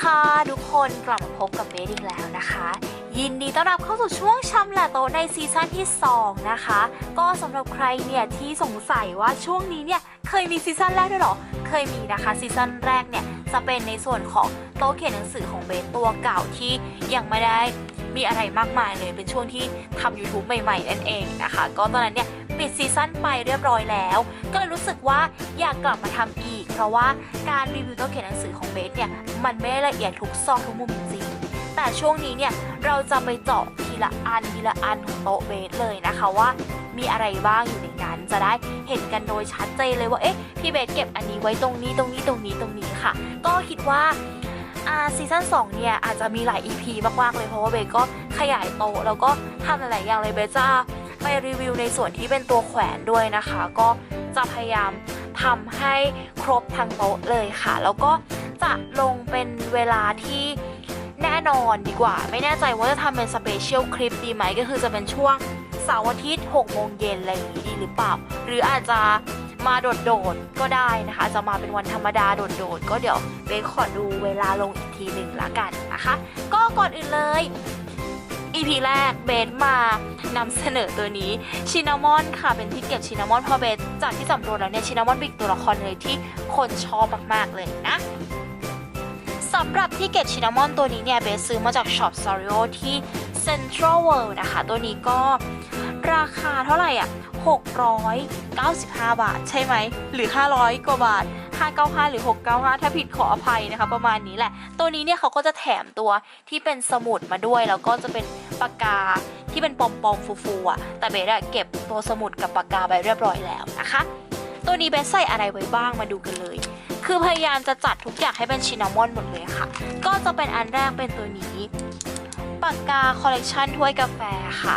ค่ะทุกคนกลับมาพบกับเบสอีกแล้วนะคะ ยินดีต้อนรับเข้าสู่ช่วงชำแหละโตในซีซั่นที่ 2 นะคะ ก็สำหรับใครเนี่ยที่สงสัยว่าช่วงนี้เนี่ยเคยมีซีซั่นแรกด้วยหรอ เคยมีนะคะซีซั่นแรกเนี่ยจะเป็นในส่วนของโต๊ะเขียนหนังสือของเบสตัวเก่าที่ยังไม่ได้มีอะไรมากมายเลยเป็นช่วงที่ทำ YouTube ใหม่ๆนั่นเองนะคะ ก็ตอนนั้นเนี่ยปิดซีซั่นไปเรียบร้อยแล้ว ก็เลยรู้สึกว่าอยากกลับมาทำอีก เพราะว่าการรีวิวต๊ะเขียนหนังสือของเบสเนี่ยมันไม่ได้ละเอียดทุกซอกทุกมุมจริงๆแต่ช่วงนี้เนี่ยเราจะไปเจาะทีละอันทีละอันของโต๊ะเบสเลยนะคะว่ามีอะไรบ้างอยู่ในนั้นจะได้เห็นกันโดยชัดเจนเลยว่าเอ๊ะพี่เบสเก็บอันนี้ไว้ตรงนี้ตรงนี้ตรงนี้ตรงนี้ค่ะ ก็คิดว่าอาซีซั่น2เนี่ยอาจจะมีหลาย EP มากๆเลยเพราะว่าเบสก็ขยายโต๊ะแล้วก็ทำหลายๆอย่างเลยเบสจะไปรีวิวในส่วนที่เป็นตัวแขวนด้วยนะคะ ก็จะพยายาม ทำให้ครบทั้งโต๊ะเลยค่ะ แล้วก็จะลงเป็นเวลาที่แน่นอนดีกว่า ไม่แน่ใจว่าจะทำเป็นสเปเชียลคลิปดีไหมก็คือจะเป็นช่วงเสาร์อาทิตย์6โมงเย็นอะไรอย่างนี้ดีหรือเปล่า หรืออาจจะมาโดดๆก็ได้นะคะ จะมาเป็นวันธรรมดาโดดๆก็เดี๋ยวเบสขอดูเวลาลงอีกทีหนึ่งละกันนะคะ ก็ก่อนอื่นเลย EP แรกเบสมานำเสนอตัวนี้ชินามอนค่ะเป็นที่เก็บชินามอนเพอเบสจากที่สำรวจแล้วเนี่ยชินามอนเป็นตัวละครเลยที่คนชอบมาก ๆ เลยนะสำหรับที่เก็บชินามอนตัวนี้เนี่ยเบสซื้อมาจากช็อปซาริโอที่ Central World นะคะ ตัวนี้ก็ราคาเท่าไหร่อะ 695 บาท ใช่ไหม หรือ 500 กว่าบาท 595 หรือ 695 ถ้าผิดขออภัยนะคะ ประมาณนี้แหละ ตัวนี้เนี่ยเขาก็จะแถมตัวที่เป็นสมุดมาด้วย แล้วก็จะเป็นปากกาที่เป็นปอมๆฟูๆอะ แต่เบสอะเก็บตัวสมุดกับปากกาไปเรียบร้อยแล้วนะคะ ตัวนี้เบสใส่อะไรไว้บ้างมาดูกันเลย คือพยายามจะจัดทุกอย่างให้เป็นชินามอนหมดเลยค่ะ ก็จะเป็นอันแรกเป็นตัวนี้ ปากกาคอลเลกชันถ้วยกาแฟค่ะ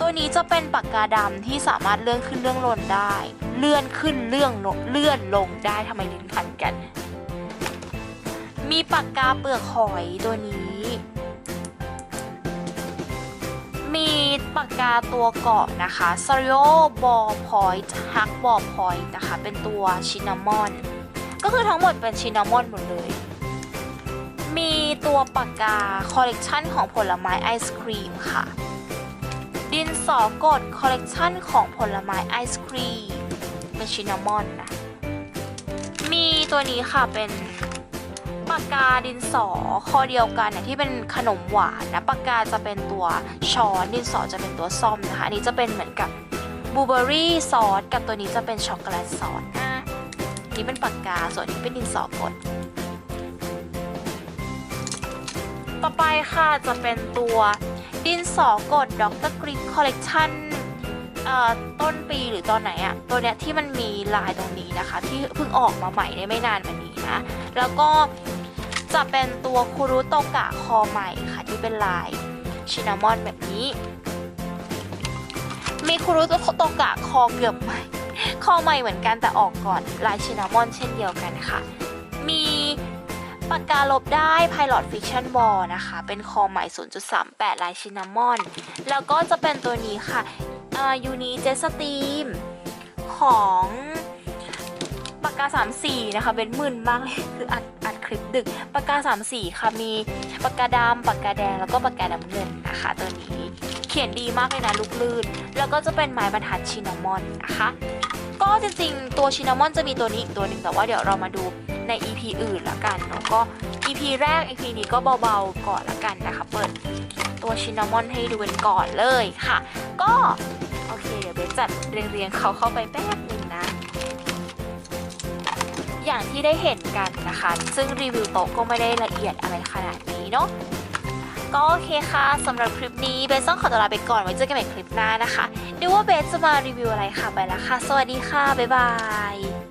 ตัวนี้จะเป็นปากกาดำที่สามารถเลื่อนขึ้นเลื่อนลงได้ เลื่อนขึ้นเลื่อนลงเลื่อนลงได้ทำไมลิ้นพันกัน มีปากกาเปลือกหอยตัวนี้ มีปากกาตัวเกาะนะคะ s a r i o Ball Point Hug Ball Point นะคะ เป็นตัวชินามอน ก็คือทั้งหมดเป็นชินามอนหมดเลย มีตัวปากกาคอลเลกชันของผลไม้ไอศครีมค่ะ ดินสอกดคอลเลกชันของผลไม้ไอศครีมเป็นชินนามอนนะ มีตัวนี้ค่ะเป็นปากกาดินสอคอเดียวกันเนี่ยที่เป็นขนมหวานนะปากกาจะเป็นตัวช้อนดินสอจะเป็นตัวซ่อมนะคะอันนี้จะเป็นเหมือนกับบูเบอรี่ซอสกับตัวนี้จะเป็นช็อกโกแลตซอสอะนี่เป็นปากกาส่วนนี้เป็นดินสอกด ต่อไปค่ะจะเป็นตัว สอกดด็อกเตอร์กริปคอลเลกชันต้นปีหรือตอนไหนอะตัวเนี้ยที่มันมีลายตรงนี้นะคะ ที่เพิ่งออกมาใหม่ได้ไม่นานมานี้นะ แล้วก็จะเป็นตัวคูรุโตกะคอใหม่ค่ะที่เป็นลายชินามอนแบบนี้ มีคูรุโตกะคอเกือบใหม่คอใหม่เหมือนกันแต่ออกก่อนลายชินามอนเช่นเดียวกันค่ะ มี ปากกาลบได้ Pilot Fiction Ball นะคะ เป็นคอใหม่ 0.38 ลายชินามอน แล้วก็จะเป็นตัวนี้ค่ะยูนีเจสตีมของปากกา34นะคะเป็นหมื่นมากเลยคืออัดอัดคลิปดึกปากกา34ค่ะมีปากกาดำปากกาแดงแล้วก็ปากกาดำเงินนะคะตัวนี้ เขียนดีมากเลยนะลูกลื่น แล้วก็จะเป็นไม้บรรทัดชินามอนนะคะก็จริงๆตัวชินามอนจะมีตัวนี้อีกตัวหนึ่งแต่ว่าเดี๋ยวเรามาดู ใน EP อื่นละกันแล้วก็ EP แรก EP นี้ก็เบาๆก่อนละกันนะคะ เปิดตัวชินามอนให้ดูกันก่อนเลยค่ะ ก็โอเคเดี๋ยวเบสจัดเรียงๆเขาเข้าไปแป๊บหนึ่งนะ อย่างที่ได้เห็นกันนะคะ ซึ่งรีวิวโต๊ะก็ไม่ได้ละเอียดอะไรขนาดนี้เนาะก็โอเคค่ะสำหรับคลิปนี้เบสต้องขอตัวลาไปก่อนไว้เจอกันใหม่คลิปหน้านะคะดี๋ยวว่าเบสจะมารีวิวอะไรค่ะไปละค่ะ สวัสดีค่ะ บ๊ายบาย